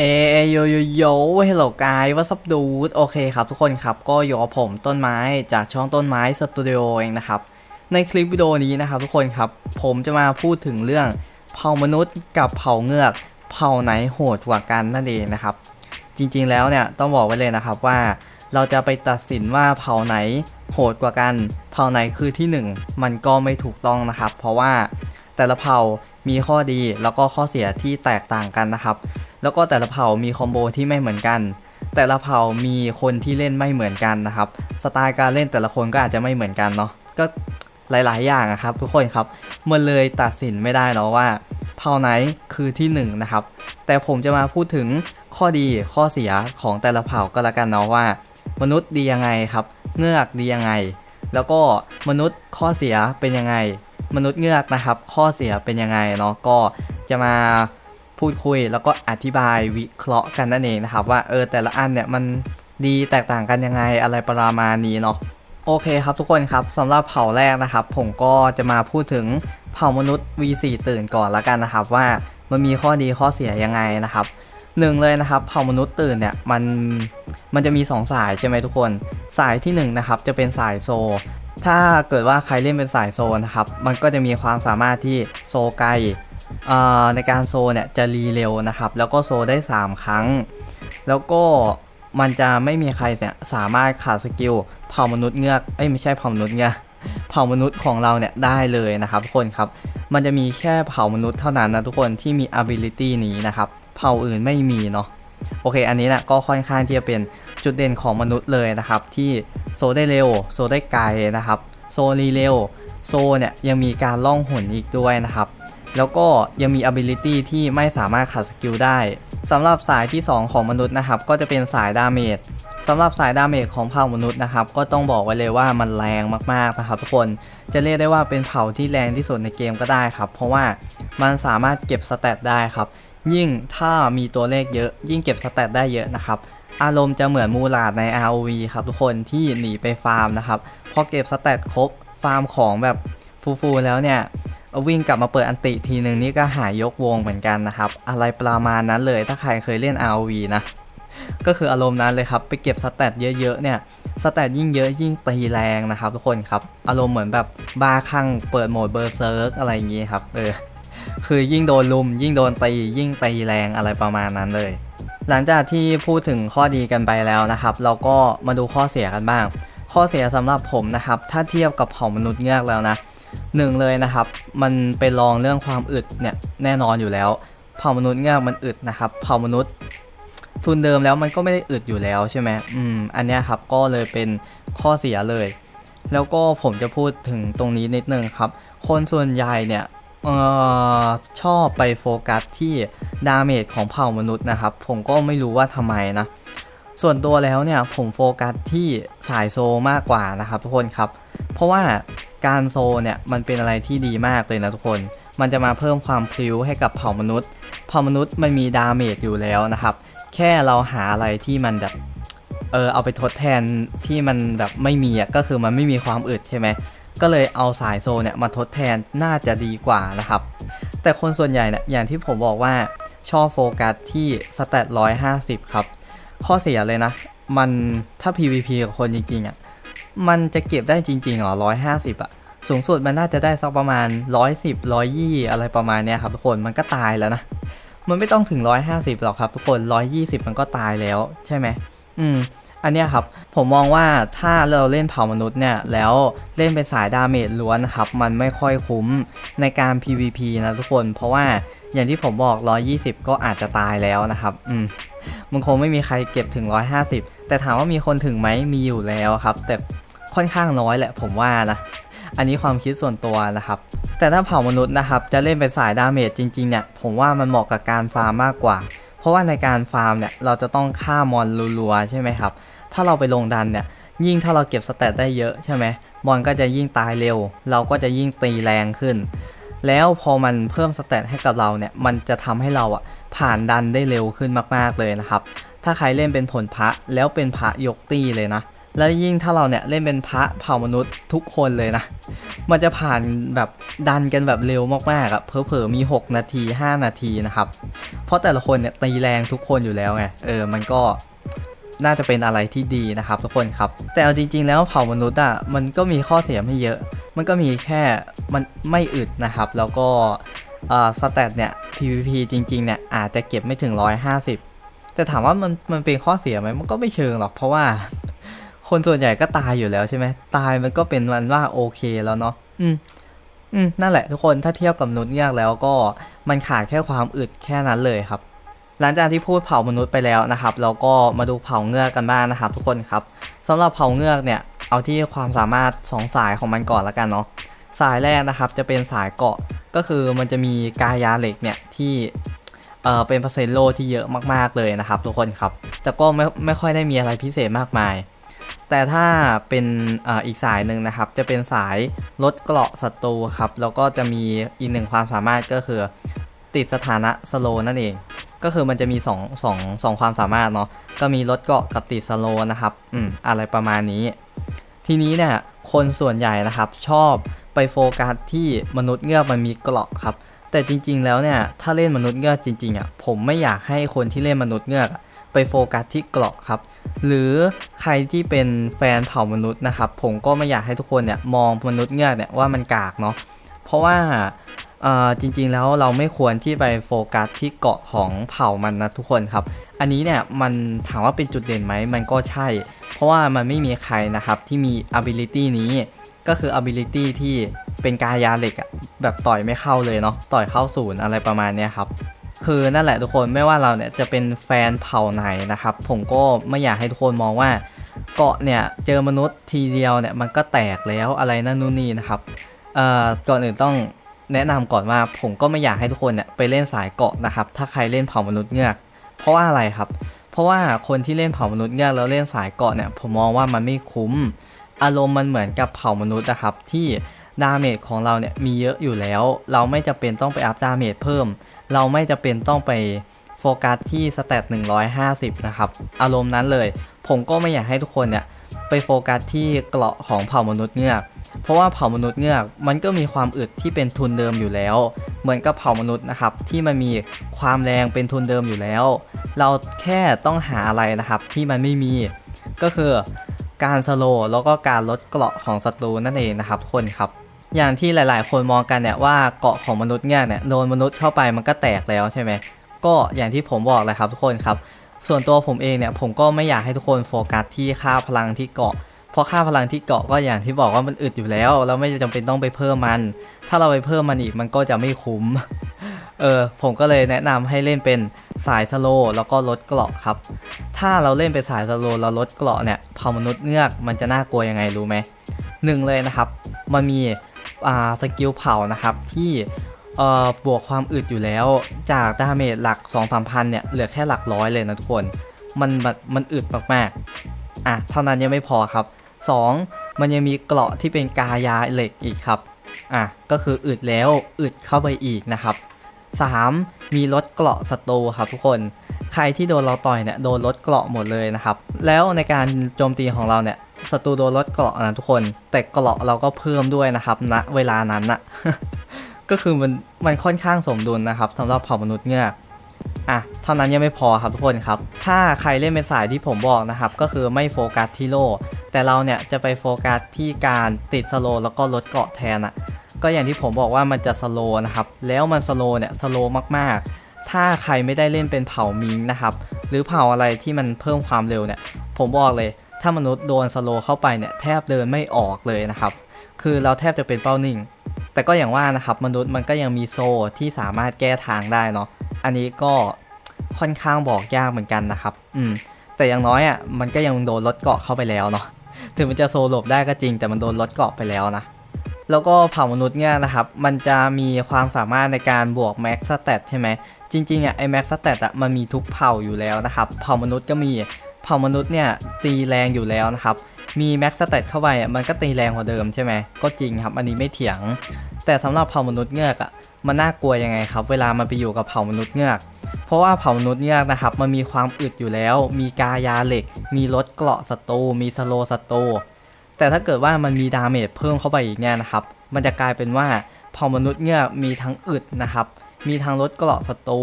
เอโยโยโยเฮลโลกายวัสับดูดโอเคครับทุกคนครับก็อยู่กับผมต้นไม้จากช่องต้นไม้สตูดิโอเองนะครับ ในคลิปวิดีโอนี้นะครับทุกคนครับ ผมจะมาพูดถึงเรื่องเผ่ามนุษย์กับเผ่าเงือก เผ่าไหนโหดกว่ากันนั่นเองนะครับ จริงๆแล้วเนี่ยต้องบอกไว้เลยนะครับว่าเราจะไปตัดสินว่าเผ่าไหนโหดกว่ากัน เผ่าไหนคือที่หนึ่งมันก็ไม่ถูกต้องนะครับ เพราะว่าแต่ละเผ่า มีข้อดีแล้วก็ข้อเสียที่แตกต่างกันนะครับ แล้วก็แต่ละเผ่ามีคอมโบที่ไม่เหมือนกัน แต่ละเผ่ามีคนที่เล่นไม่เหมือนกันนะครับ สไตล์การเล่นแต่ละคนก็อาจจะไม่เหมือนกันเนาะ ก็หลาย ๆ อย่างอะครับ ทุกคนครับ มันเลยตัดสินไม่ได้เนาะว่า เผ่าไหนคือที่หนึ่งนะครับ แต่ผมจะมาพูดถึงข้อดีข้อเสียของแต่ละเผ่าก็แล้วกันเนาะว่า มนุษย์ดียังไงครับ เงือกดียังไง แล้วก็มนุษย์ข้อเสียเป็นยังไง มนุษย์เงือกนะครับ ข้อเสียเป็นยังไงเนาะก็จะมาพูดคุยแล้วก็อธิบายวิเคราะห์กันนั่นเองนะครับ ว่าเออแต่ละอันเนี่ยมันดีแตกต่างกันยังไงอะไรประมาณนี้เนาะโอเคครับทุกคนครับสำหรับเผ่าแรกนะครับ ผมก็จะมาพูดถึงเผ่ามนุษย์ V4 ตื่นก่อนละกันนะครับ ว่ามันมีข้อดีข้อเสียยังไงนะครับหนึ่งเลยนะครับเผ่ามนุษย์ตื่นเนี่ยมันมันจะมี 2 สายใช่ไหมทุกคน สายที่1นงนะครับจะเป็นสายโซ ถ้าเกิดว่าใครเล่นเป็นสายโซนะครับ มันก็จะมีความสามารถที่โซไกลเอ่อในการโซเนี่ยจะรีเร็วนะครับ แล้วก็โซได้ 3 ครั้ง แล้วก็มันจะไม่มีใครเนี่ยสามารถขาดสกิลเผ่ามนุษย์เงือกเอ้ยไม่ใช่เผ่ามนุษย์เงือกเผ่ามนุษย์ของเราเนี่ยได้เลยนะครับทุกคนครับ มันจะมีแค่เผ่ามนุษย์เท่านั้นนะทุกคนที่มี ability นี้นะครับ เผ่าอื่นไม่มีเนาะ โอเค อันนี้นะก็ค่อนข้างที่จะเป็นจุดเด่นของมนุษย์เลยนะครับ ที่โซได้เร็ว โซได้ไกลนะครับ โซรีเร็ว โซเนี่ยยังมีการล่องหนอีกด้วยนะครับ แล้วก็ยังมี ability ที่ไม่สามารถขัดสกิลได้สำหรับสายที่ 2 ของมนุษย์นะครับ ก็จะเป็นสายดาเมจสำหรับสายดาเมจของเผ่ามนุษย์นะครับ ก็ต้องบอกไว้เลยว่ามันแรงมากๆนะครับทุกคนจะเรียกได้ว่าเป็นเผ่าที่แรงที่สุดในเกมก็ได้ครับ เพราะว่ามันสามารถเก็บสเตตได้ครับ ยิ่งถ้ามีตัวเลขเยอะยิ่งเก็บสเตตได้เยอะนะครับ อารมณ์จะเหมือนมูลาดใน ROV ครับทุกคนที่หนีไปฟาร์มนะครับ พอเก็บสเตตครบฟาร์มของแบบฟูๆแล้วเนี่ยวิ่งกลับมาเปิดอันติทีหนึ่งนี่ก็หายยกวงเหมือนกันนะครับ อะไรประมาณนั้นเลยถ้าใครเคยเล่น ROV นะก็คืออารมณ์นั้นเลยครับ ไปเก็บสเตตเยอะๆเนี่ยสเตตยิ่งเยอะยิ่งตีแรงนะครับทุกคนครับ อารมณ์เหมือนแบบบ้าคลั่งเปิดโหมดเบอร์เซิร์กอะไรอย่างงี้ครับเออ คือยิ่งโดนลุม ยิ่งโดนตี ยิ่งตีแรงอะไรประมาณนั้นเลย หลังจากที่พูดถึงข้อดีกันไปแล้วนะครับ เราก็มาดูข้อเสียกันบ้าง ข้อเสียสำหรับผมนะครับ ถ้าเทียบกับเผ่ามนุษย์เงือกแล้วนะหนึ่งเลยนะครับ มันเป็นรองเรื่องความอึดเนี่ยแน่นอนอยู่แล้วเผ่ามนุษย์เงือกมันอึดนะครับเผ่ามนุษย์ทุนเดิมแล้วมันก็ไม่ได้อึดอยู่แล้วใช่ไหมอืม อันนี้ครับก็เลยเป็นข้อเสียเลย แล้วก็ผมจะพูดถึงตรงนี้นิดนึงครับ คนส่วนใหญ่เนี่ย เออชอบไปโฟกัสที่ดาเมจของเผ่ามนุษย์นะครับ ผมก็ไม่รู้ว่าทำไมนะ ส่วนตัวแล้วเนี่ยผมโฟกัสที่สายโซมากกว่านะครับทุกคนครับ เพราะว่าการโซเนี่ยมันเป็นอะไรที่ดีมากเลยนะทุกคน มันจะมาเพิ่มความพลิ้วให้กับเผ่ามนุษย์ เผ่ามนุษย์มันมีดาเมจอยู่แล้วนะครับ แค่เราหาอะไรที่มันแบบเออเอาไปทดแทนที่มันแบบไม่มีอะก็คือมันไม่มีความอึดใช่ไหม ก็เลยเอาสายโซเนี่ยมาทดแทนน่าจะดีกว่านะครับ แต่คนส่วนใหญ่เนี่ยอย่างที่ผมบอกว่าชอบโฟกัสที่สเตตร้อยห้าสิบครับ ข้อเสียเลยนะ มันถ้า PVP กับคนจริงๆอะมันจะเก็บได้จริงๆหรอร้อยห้าสิบอะสูงสุดมันน่าจะได้สักประมาณร้อยสิบร้อยยี่อะไรประมาณเนี้ยครับทุกคนมันก็ตายแล้วนะ มันไม่ต้องถึงร้อยห้าสิบหรอกครับทุกคนร้อยยี่สิบมันก็ตายแล้วใช่ไหมอืม อันเนี้ยครับผมมองว่าถ้าเราเล่นเผ่ามนุษย์เนี่ยแล้วเล่นเป็นสายดาเมจล้วนนะครับมันไม่ค่อยคุ้มในการ PVP นะทุกคน เพราะว่าอย่างที่ผมบอก 120 ก็อาจจะตายแล้วนะครับอืมมันคงไม่มีใครเก็บถึง 150 แต่ถามว่ามีคนถึงไหมมีอยู่แล้วครับ แต่ค่อนข้างน้อยแหละผมว่านะอันนี้ความคิดส่วนตัวนะครับแต่ถ้าเผ่ามนุษย์นะครับจะเล่นเป็นสายดาเมจจริงๆเนี่ยผมว่ามันเหมาะกับการฟาร์มมากกว่า ราะราะว่าในการฟาร์มเนี่ยเราจะต้องฆ่ามอนรัวๆใช่ไหมครับ ถ้าเราไปลงดันเนี่ยยิ่งถ้าเราเก็บสเตตได้เยอะใช่ไหมมอนก็จะยิ่งตายเร็ว เราก็จะยิ่งตีแรงขึ้น แล้วพอมันเพิ่มสเตตให้กับเราเนี่ยมันจะทำให้เราอะผ่านดันได้เร็วขึ้นมากๆเลยนะครับ ถ้าใครเล่นเป็นผลพระแล้วเป็นพระยกตีเลยนะ แล้วยิ่งถ้าเราเนี่ยเล่นเป็นพระเผ่ามนุษย์ทุกคนเลยนะ มันจะผ่านแบบดันกันแบบเร็วมากๆอะเพอๆมี 6 นาที 5 นาทีนะครับ เพราะแต่ละคนเนี่ยตีแรงทุกคนอยู่แล้วไง เออ มันก็น่าจะเป็นอะไรที่ดีนะครับทุกคนครับ แต่เอาจริง ๆ แล้วเผ่ามนุษย์อะมันก็มีข้อเสียไม่เยอะ มันก็มีแค่มันไม่อึดนะครับ แล้วก็สแตทเนี่ย PVP จริงๆเนี่ยอาจจะเก็บไม่ถึง 150 แต่ถามว่ามันมันเป็นข้อเสียไหมมันก็ไม่เชิงหรอกเพราะว่า คนส่วนใหญ่ก็ตายอยู่แล้วใช่ไหมตายมันก็เป็นวันว่าโอเคแล้วเนาะอืม อืมนั่นแหละทุกคนถ้าเทียบกับมนุษย์เงือกแล้วก็มันขาดแค่ความอึดแค่นั้นเลยครับ หลังจากที่พูดเผ่ามนุษย์ไปแล้วนะครับ เราก็มาดูเผ่าเงือกกันบ้างนะครับ ทุกคนครับสำหรับเผ่าเงือกเนี่ย เอาที่ความสามารถสองสายของมันก่อนละกันเนาะสายแรกนะครับจะเป็นสายเกาะก็คือมันจะมีกายาเหล็กเนี่ยที่เออเป็นเปอร์เซ็นต์โลที่เยอะมากๆเลยนะครับ ทุกคนครับ แต่ก็ไม่ไม่ค่อยได้มีอะไรพิเศษมากมาย แต่ถ้าเป็นออีกสายหนึ่งนะครับ จะเป็นสายลดเกราะศัตรูครับ แล้วก็จะมีอีกหนึ่งความสามารถก็คือ ติดสถานะสโลนั่นเอง ก็คือมันจะมี2องสองสองความสามารถเนาะ ก็มีลดเกราะกับติดสโลนะครับ อืม อะไรประมาณนี้ ทีนี้เนี่ย คนส่วนใหญ่นะครับชอบไปโฟกัสที่มนุษย์เงือกมันมีเกราะครับ แต่จริง ๆ แล้วเนี่ย ถ้าเล่นมนุษย์เงือกจริงๆอะ ผมไม่อยากให้คนที่เล่นมนุษย์เงือกไปโฟกัสที่เกราะครับ หรือใครที่เป็นแฟนเผ่ามนุษย์นะครับ ผมก็ไม่อยากให้ทุกคนเนี่ยมองมนุษย์เงือกเนี่ยว่ามันกากเนาะเพราะว่าจริงๆแล้วเราไม่ควรที่ไปโฟกัสที่เกาะของเผ่ามันนะทุกคนครับ อันนี้เนี่ยมันถามว่าเป็นจุดเด่นไหมมันก็ใช่ เพราะว่ามันไม่มีใครนะครับที่มี ability นี้ก็คือ ability ที่เป็นกายาเหล็กอะแบบต่อยไม่เข้าเลยเนาะต่อยเข้าศูนย์อะไรประมาณเนี้ยครับ คือนั่นแหละทุกคนไม่ว่าเราเนี่ยจะเป็นแฟนเผ่าไหนนะครับ ผมก็ไม่อยากให้ทุกคนมองว่าเกาะเนี่ยเจอมนุษย์ทีเดียวเนี่ยมันก็แตกแล้วอะไรนั่นนู่นนี่นะครับเอ่อก่อนอื่นต้องแนะนำก่อนว่าผมก็ไม่อยากให้ทุกคนเนี่ยไปเล่นสายเกาะนะครับ ถ้าใครเล่นเผ่ามนุษย์เงือก เพราะว่าอะไรครับ เพราะว่าคนที่เล่นเผ่ามนุษย์เงือกแล้วเล่นสายเกาะเนี่ยผมมองว่ามันไม่คุ้ม อารมณ์มันเหมือนกับเผ่ามนุษย์นะครับที่ ดาเมจของเราเนี่ยมีเยอะอยู่แล้ว เราไม่จำเป็นต้องไปอัพดาเมจเพิ่ม เราไม่จำเป็นต้องไปโฟกัสที่สเตต150 นะครับ อารมณ์นั้นเลย ผมก็ไม่อยากให้ทุกคนเนี่ยไปโฟกัสที่เกราะของเผ่ามนุษย์เงือก เพราะว่าเผ่ามนุษย์เงือกมันก็มีความอึดที่เป็นทุนเดิมอยู่แล้ว เหมือนกับเผ่ามนุษย์นะครับที่มันมีความแรงเป็นทุนเดิมอยู่แล้ว เราแค่ต้องหาอะไรนะครับที่มันไม่มี ก็คือการสโลว์แล้วก็การลดเกราะของศัตรูนั่นเองนะครับทุกคนครับ อย่างที่หลาย ๆ คนมองกันเนี่ยว่าเกาะของมนุษย์เงือกเนี่ยโดนมนุษย์เข้าไปมันก็แตกแล้วใช่ไหมก็อย่างที่ผมบอกเลยครับทุกคนครับ ส่วนตัวผมเองเนี่ยผมก็ไม่อยากให้ทุกคนโฟกัสที่ค่าพลังที่เกาะเพราะค่าพลังที่เกาะก็อย่างที่บอกว่ามันอึดอยู่แล้วเราไม่จำเป็นต้องไปเพิ่มมัน ถ้าเราไปเพิ่มมันอีกมันก็จะไม่คุ้มเออผมก็เลยแนะนำให้เล่นเป็นสายสโลว์แล้วก็ลดเกราะครับ ถ้าเราเล่นเป็นสายสโลว์แล้วลดเกราะเนี่ยเผ่ามนุษย์เงือกมันจะน่ากลัวยังไงรู้ไหมหนึ่งเลยนะครับ มันมี สกิลเผานะครับที่บวกความอึดอยู่แล้ว จากดาเมจหลัก 2 3 0 0พันเนี่ยเหลือแค่หลักร้อยเลยนะทุกคน มันมันอึดมากๆอะเท่านั้นยังไม่พอครับ 2. มันยังมีเกราะที่เป็นกายาเหล็กอีกครับอะก็คืออึดแล้วอึดเข้าไปอีกนะครับ 3. มีลดเกราะศัตรูครับทุกคนใครที่โดนเราต่อยเนี่ยโดนลดเกราะหมดเลยนะครับ แล้วในการโจมตีของเราเนี่ย ศัตรูโดนลดเกราะนะทุกคน แต่เกราะเราก็เพิ่มด้วยนะครับณนะเวลานั้นน่ะก็คือมันมันค่อนข้างสมดุลนะครับสำหรับเผ่ามนุษย์เงือกอะเท่านั้นยังไม่พอครับทุกคนครับ ถ้าใครเล่นเป็นสายที่ผมบอกนะครับ ก็คือไม่โฟกัสที่โล่แต่เราเนี่ยจะไปโฟกัสที่การติดสโลแล้วก็ลดเกราะแทนอะก็อย่างที่ผมบอกว่ามันจะสโลนะครับ แล้วมันสโลเนี่ยสโลมากๆ ถ้าใครไม่ได้เล่นเป็นเผ่ามิงนะครับ หรือเผ่าอะไรที่มันเพิ่มความเร็วเนี่ย ผมบอกเลย ถ้ามนุษย์โดนสโลเข้าไปเนี่ยแทบเดินไม่ออกเลยนะครับ คือเราแทบจะเป็นเป้านิ่ง แต่ก็อย่างว่านะครับมนุษย์มันก็ยังมีโซที่สามารถแก้ทางได้เนาะ อันนี้ก็ค่อนข้างบอกยากเหมือนกันนะครับ อืม แต่อย่างน้อยอะมันก็ยังโดนลดเกาะเข้าไปแล้วเนาะ ถึงมันจะโซหลบได้ก็จริง แต่มันโดนลดเกาะไปแล้วนะ แล้วก็เผ่ามนุษย์เนี่ยนะครับ มันจะมีความสามารถในการบวกแม็กสเตตใช่ไหม จริงๆอะไอแม็กสเตตอะมันมีทุกเผ่าอยู่แล้วนะครับ เผ่ามนุษย์ก็มี ผ่ามนุษย์เนี่ยตีแรงอยู่แล้วนะครับ มีแม็กสเตตเข้าไปมันก็ตีแรงกว่าเดิมใช่ไหมก็จริงครับ อันนี้ไม่เถียง แต่สำหรับเผ่ามนุษย์เงือกอะมันน่ากลัวยังไงครับ เวลามันไปอยู่กับเผ่ามนุษย์เงือก เพราะว่าเผ่ามนุษย์เงือกนะครับ มันมีความอึดอยู่แล้ว มีกายาเหล็ก มีลดเกราะศัตรูมีสโลศัตรูแต่ถ้าเกิดว่ามันมีดาเมจเพิ่มเข้าไปอีกเนี่ยนะครับ มันจะกลายเป็นว่าเผ่ามนุษย์เนี่ยมีทั้งอึดนะครับ มีทั้งลดเกราะศัตรู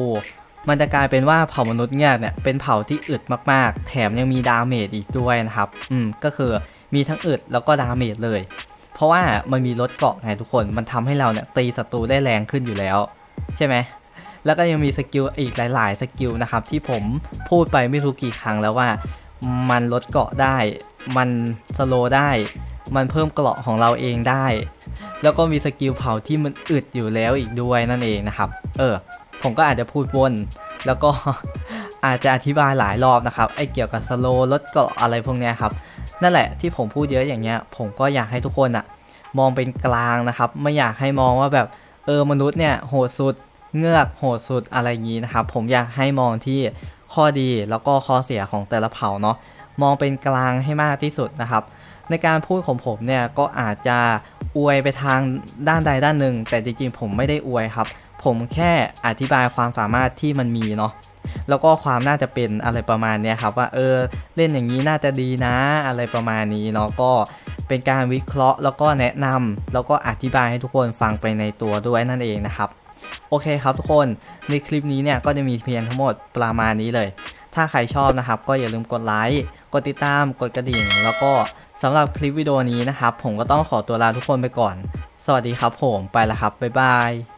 มันจะกลายเป็นว่าเผ่ามนุษย์เนี่ยเนี่ยเป็นเผ่าที่อึดมากๆ แถมยังมีดาเมจอีกด้วยนะครับ อืมก็คือมีทั้งอึดแล้วก็ดาเมจเลย เพราะว่ามันมีลดเกาะไงทุกคน มันทำให้เราเนี่ยตีศัตรูได้แรงขึ้นอยู่แล้ว ใช่ไหมแล้วก็ยังมีสกิลอีกหลาย ๆ สกิลนะครับที่ผมพูดไปไม่รู้กี่ครั้งแล้วว่า มันลดเกาะได้ มันสโลได้ มันเพิ่มเกราะของเราเองได้ แล้วก็มีสกิลเผาที่มันอึดอยู่แล้วอีกด้วยนั่นเองนะครับ เออ ผมก็อาจจะพูดวน แล้วก็อาจจะอธิบายหลายรอบนะครับ ไอ้เกี่ยวกับสโลว์ลดเกาะอะไรพวกเนี้ยครับ นั่นแหละที่ผมพูดเยอะอย่างเงี้ย ผมก็อยากให้ทุกคนอะมองเป็นกลางนะครับ ไม่อยากให้มองว่าแบบเออมนุษย์เนี่ยโหดสุดเงือกโหดสุดอะไรอย่างนี้นะครับ ผมอยากให้มองที่ข้อดีแล้วก็ข้อเสียของแต่ละเผ่าเนาะมองเป็นกลางให้มากที่สุดนะครับ ในการพูดของผมเนี่ยก็อาจจะอวยไปทางด้านใดด้านหนึ่ง แต่จริงๆผมไม่ได้อวยครับ ผมแค่อธิบายความสามารถที่มันมีเนาะแล้วก็ความน่าจะเป็นอะไรประมาณเนี้ยครับว่าเออเล่นอย่างนี้น่าจะดีนะ อะไรประมาณนี้เนาะก็เป็นการวิเคราะห์ แล้วก็แนะนำแล้วก็อธิบายให้ทุกคนฟังไปในตัวด้วยนั่นเองนะครับ โอเคครับทุกคนในคลิปนี้เนี่ยก็จะมีเพียงทั้งหมดประมาณนี้เลย ถ้าใครชอบนะครับ ก็อย่าลืมกดไลค์กดติดตามกดกระดิ่ง แล้วก็สำหรับคลิปวิดีโอนี้นะครับ ผมก็ต้องขอตัวลาทุกคนไปก่อน สวัสดีครับผมไปแล้วครับบ๊ายบาย